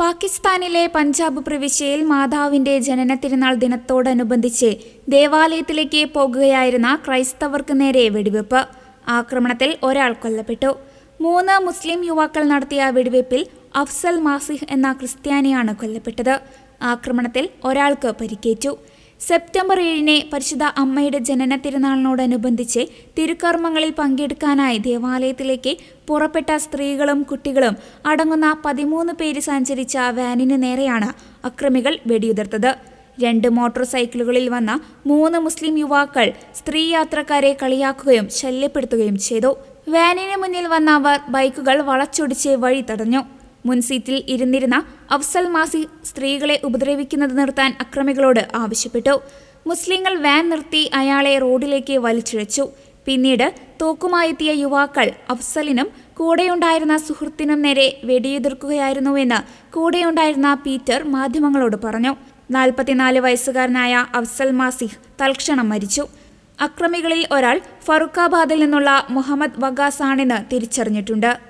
പാകിസ്ഥാനിലെ പഞ്ചാബ് പ്രവിശ്യയിൽ മാതാവിന്റെ ജനന തിരുനാൾ ദിനത്തോടനുബന്ധിച്ച് ദേവാലയത്തിലേക്ക് പോകുകയായിരുന്ന ക്രൈസ്തവർക്ക് നേരെ വെടിവെപ്പ്. ആക്രമണത്തിൽ ഒരാൾ കൊല്ലപ്പെട്ടു. മൂന്ന് മുസ്ലിം യുവാക്കൾ നടത്തിയ വെടിവെപ്പിൽ അഫ്സൽ മാസിഹ് എന്ന ക്രിസ്ത്യാനിയാണ് കൊല്ലപ്പെട്ടത്. ആക്രമണത്തിൽ ഒരാൾക്ക് പരിക്കേറ്റു. സെപ്റ്റംബർ ഏഴിന് പരിശുദ്ധ അമ്മയുടെ ജനന തിരുനാളിനോടനുബന്ധിച്ച് തിരുക്കർമ്മങ്ങളിൽ പങ്കെടുക്കാനായി ദേവാലയത്തിലേക്ക് പുറപ്പെട്ട സ്ത്രീകളും കുട്ടികളും അടങ്ങുന്ന പതിമൂന്ന് പേര് സഞ്ചരിച്ച വാനിന് നേരെയാണ് അക്രമികൾ വെടിയുതിർത്തത്. രണ്ട് മോട്ടോർ സൈക്കിളുകളിൽ വന്ന മൂന്ന് മുസ്ലിം യുവാക്കൾ സ്ത്രീ യാത്രക്കാരെ കളിയാക്കുകയും ശല്യപ്പെടുത്തുകയും ചെയ്തു. വാനിന് മുന്നിൽ വന്ന അവർ ബൈക്കുകൾ വളച്ചൊടിച്ച് വഴി തടഞ്ഞു മുൻ സീറ്റിൽ ഇരുന്നിരുന്ന അഫ്സൽ മാസി സ്ത്രീകളെ ഉപദ്രവിക്കുന്നത് നിർത്താൻ അക്രമികളോട് ആവശ്യപ്പെട്ടു. മുസ്ലിങ്ങൾ വാൻ നിർത്തി അയാളെ റോഡിലേക്ക് വലിച്ചിഴച്ചു. പിന്നീട് തോക്കുമായെത്തിയ യുവാക്കൾ അഫ്സലിനും കൂടെയുണ്ടായിരുന്ന സുഹൃത്തിനും നേരെ വെടിയുതിർക്കുകയായിരുന്നുവെന്ന് കൂടെയുണ്ടായിരുന്ന പീറ്റർ മാധ്യമങ്ങളോട് പറഞ്ഞു. നാൽപ്പത്തിനാല് വയസ്സുകാരനായ അഫ്സൽ മാസിഹ് തൽക്ഷണം മരിച്ചു. അക്രമികളിൽ ഒരാൾ ഫറുഖാബാദിൽ നിന്നുള്ള മുഹമ്മദ് വഗാസ് ആണെന്ന് തിരിച്ചറിഞ്ഞിട്ടുണ്ട്.